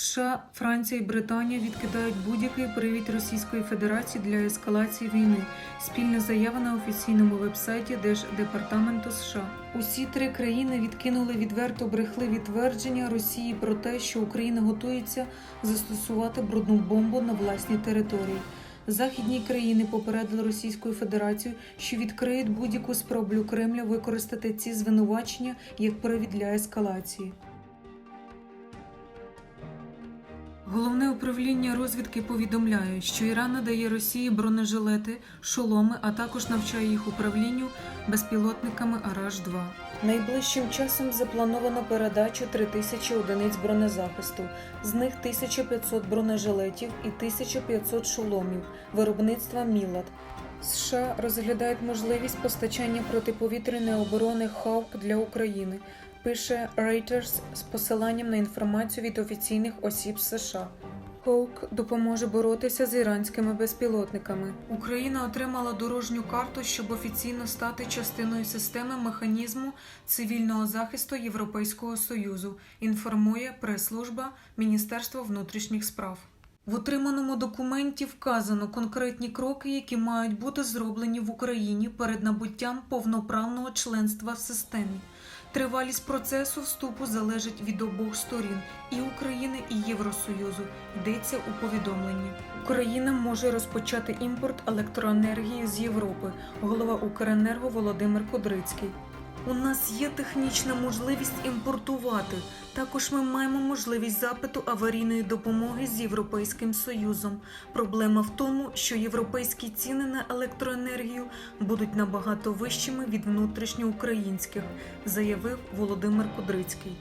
США, Франція і Британія відкидають будь-який привід Російської Федерації для ескалації війни. Спільна заява на офіційному вебсайті Держдепартаменту США. Усі три країни відкинули відверто брехливі твердження Росії про те, що Україна готується застосувати брудну бомбу на власній території. Західні країни попередили Російську Федерацію, що відкриють будь-яку спробу Кремля використати ці звинувачення як привід для ескалації. Головне управління розвідки повідомляє, що Іран надає Росії бронежилети, шоломи, а також навчає їх управлінню безпілотниками Араш-2. Найближчим часом заплановано передачу 3000 одиниць бронезахисту, з них 1500 бронежилетів і 1500 шоломів виробництва Мілад. США розглядають можливість постачання протиповітряної оборони «Хавк» для України, пише Reuters з посиланням на інформацію від офіційних осіб США. Хоук допоможе боротися з іранськими безпілотниками. Україна отримала дорожню карту, щоб офіційно стати частиною системи механізму цивільного захисту Європейського союзу. Інформує прес-служба Міністерства внутрішніх справ. В отриманому документі вказано конкретні кроки, які мають бути зроблені в Україні перед набуттям повноправного членства в системі. Тривалість процесу вступу залежить від обох сторін і України, і Євросоюзу. Йдеться у повідомленні. Україна може розпочати імпорт електроенергії з Європи. Голова Укренерго Володимир Кудрицький. У нас є технічна можливість імпортувати. Також ми маємо можливість запиту аварійної допомоги з Європейським Союзом. Проблема в тому, що європейські ціни на електроенергію будуть набагато вищими від внутрішньоукраїнських, заявив Володимир Кудрицький.